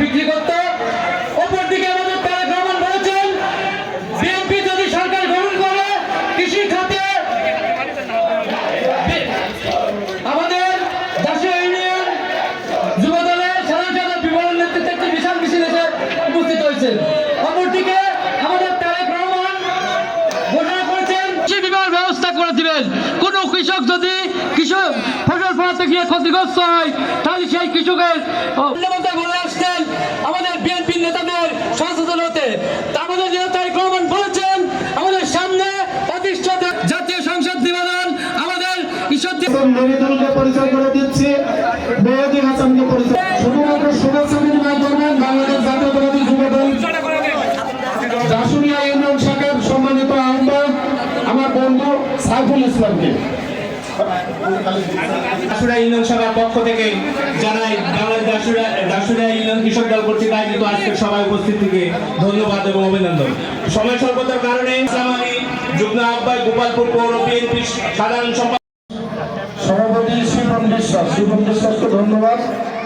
বিক্রি করতো। অপরদিকে আমাদের তারেক রহমান বলেছেন, বিএনপি যদি সরকার গ্রহণ করে, কৃষি খাতে আমাদের জাতীয় ইউনিয়ন যুব দলের সাধারণ সম্পাদক বিবরণ নেতৃত্বে একটি বিশাল মিছিল এসে উপস্থিত হয়েছেন অপরদিকে আমাদের তারেক রহমান ঘোষণা করেছেন বিমার ব্যবস্থা করে দিবেন। কৃষক যদি কৃষক ফসল ফলাতে গিয়ে ক্ষতিগ্রস্ত হয় তাহলে সেই কৃষকের বলে আসছেন আমাদের বিএনপি নেতাদের হতে। আমাদের নেতা তারেক রহমান বলেছেন আমাদের সামনে জাতীয় সংসদ নিবেদন আমাদের ঈশ্বর পরিচয় করে দিচ্ছি মেহেদি হাসানকে পরিচয় শুধুমাত্র শুভেচ্ছা বিনিময় করবেন বাংলাদেশ জাতীয়তাবাদী যুব দল দাসুরিয়া ইউনিয়ন শাখার সম্মানিত আহ্বায়ক আমার বন্ধু সাইফুল ইসলামকে। দাসুরা ইউনিয়ন সভার পক্ষ থেকে জানাই বাংলাদেশ দাসুরা দাসুরা ইউনিয়ন কৃষক দল কর্তৃক আয়োজিত আজকের সভায় উপস্থিত থেকে ধন্যবাদ এবং অভিনন্দন। সময় স্বল্পতার কারণে যুগ্ম আহ্বায়ক গোপালপুর পৌর বিএনপি সাধারণ সম্পাদক সভাপতি শিবম বিশ্বাস শিবম বিশ্বাসকে ধন্যবাদ।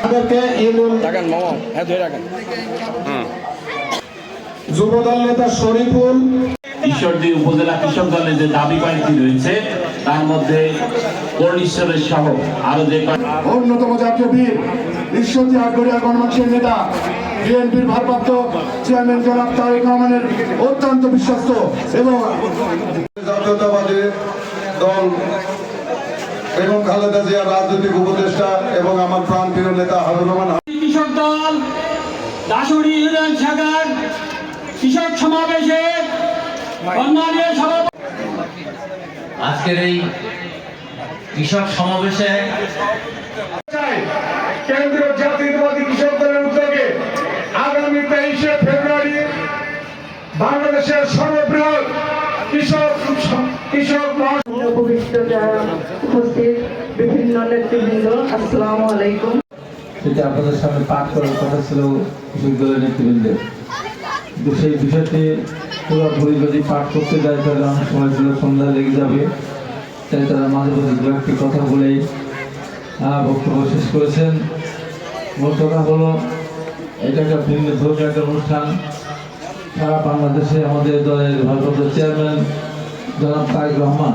আমাদেরকে ইউনিয়ন রাখেন মামা। হ্যাঁ ধরে রাখেন। যুবদল নেতা শরীফুল ঈশ্বরদী উপজেলা কৃষক দলের যে দাবি কয়েকটি রয়েছে তার মধ্যে কর্ণীশ্বরের সহ আরও যে অন্যতম জাতীয় বীর ঈশ্বরদী আটগড়িয়া গণমানুষের নেতা বিএনপির ভারপ্রাপ্ত চেয়ারম্যান জনাব তারেক রহমানের অত্যন্ত বিশ্বস্ত এবং জাতীয়তাবাদী দল এবং খালেদা জিয়ার রাজনৈতিক উপদেষ্টা এবং আমার প্রাণপ্রিয় নেতা হাবিবুর রহমান। কৃষক দল দাসুরি ইউনিয়ন শাখার কৃষক সমাবেশে সম্মানীয় সভাপতি আজকের এই কৃষক সমাবেশে কেন্দ্রীয় জাতীয়তাবাদী কৃষক দলের উদ্যোগে আগামী তেইশে ফেব্রুয়ারি বাংলাদেশের সর্ববৃহৎ কৃষক কৃষক উপবিষ্ট যারা উপস্থিত বিভিন্ন নেতৃবৃন্দ আসসালামু আলাইকুম। সেটা আপনাদের সামনে পাঠ করার কথা ছিল কৃষক দলের নেতৃবৃন্দের। কিন্তু সেই বিষয়টি পুরোপুরি যদি পাঠ করতে যায়, তাহলে অনেক সময় ছিল সন্ধ্যা লেগে যাবে। তাই তারা মাঝে মাঝে দু একটি কথা বলেই বক্তব্য শেষ করেছেন। মূল কথা হলো, এটা একটা ভিন্ন ধর্মীয় একটা অনুষ্ঠান। সারা বাংলাদেশে আমাদের দলের ভারপ্রাপ্ত চেয়ারম্যান জনাব তারেক রহমান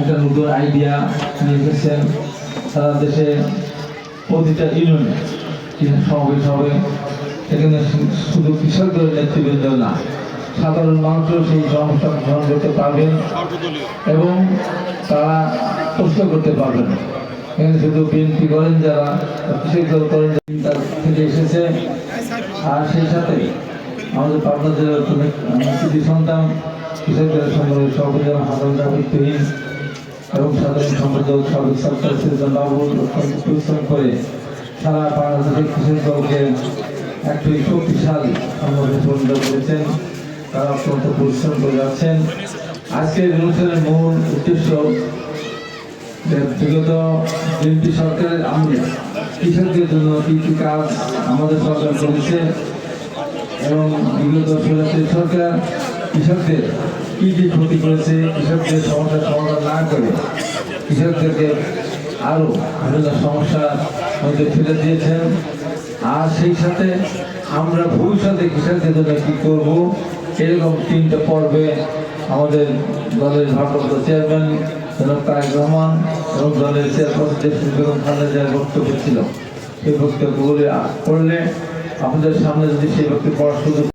একটা নতুন আইডিয়া নিয়ে এসেছেন। সারা দেশে প্রতিটা ইউনিয়নে সমাবেশ হবে, এখানে শুধু কৃষকদের নেতৃবৃন্দ না সাধারণ মানুষও সেই সমস্যা গ্রহণ করতে পারবেন এবং তারা প্রশ্ন করতে পারবেন। এখানে শুধু বিএনপি করেন যারা কৃষক দল করেন তার থেকে এসেছে। আর সেই সাথে আমাদের পাবনা জেলার কৃষি সন্তান কৃষকদের সংগ্রহের সভাপতি হাসান জাভিদহীন এবং সাধারণ সম্পাদক সাবেক সরকার সিজন বাবু অত্যন্ত পরিশ্রম করে সারা বাংলাদেশের কৃষক দলকে একটি শক্তিশালী সংগঠনে পরিণত করেছেন তারা অত্যন্ত পরিশ্রম করে যাচ্ছেন। আজকের অনুষ্ঠানের মূল উদ্দেশ্য বিগত বিএনপি সরকারের আমলে কৃষকদের জন্য কি কি কাজ আমাদের সরকার করেছে এবং বিগত সরকার সরকার কৃষকদের কী কী ক্ষতি করেছে, কৃষকদের সমস্যার সমাধান না করে কৃষকদেরকে আরও বিভিন্ন সমস্যার মধ্যে ফেলে দিয়েছেন। আর সেই সাথে আমরা ভবিষ্যতে কৃষকদের জন্য কী করব এরকম তিনটা পর্বে আমাদের দলের ভারপ্রাপ্ত চেয়ারম্যান জনাব তারেক রহমান এবং দলের চেয়ারপারসন বেগম খালেদা জিয়ার বক্তব্য ছিল, সেই বক্তব্যগুলি করলে আপনাদের সামনে যদি সেই বক্তব্য পড়ার সুযোগ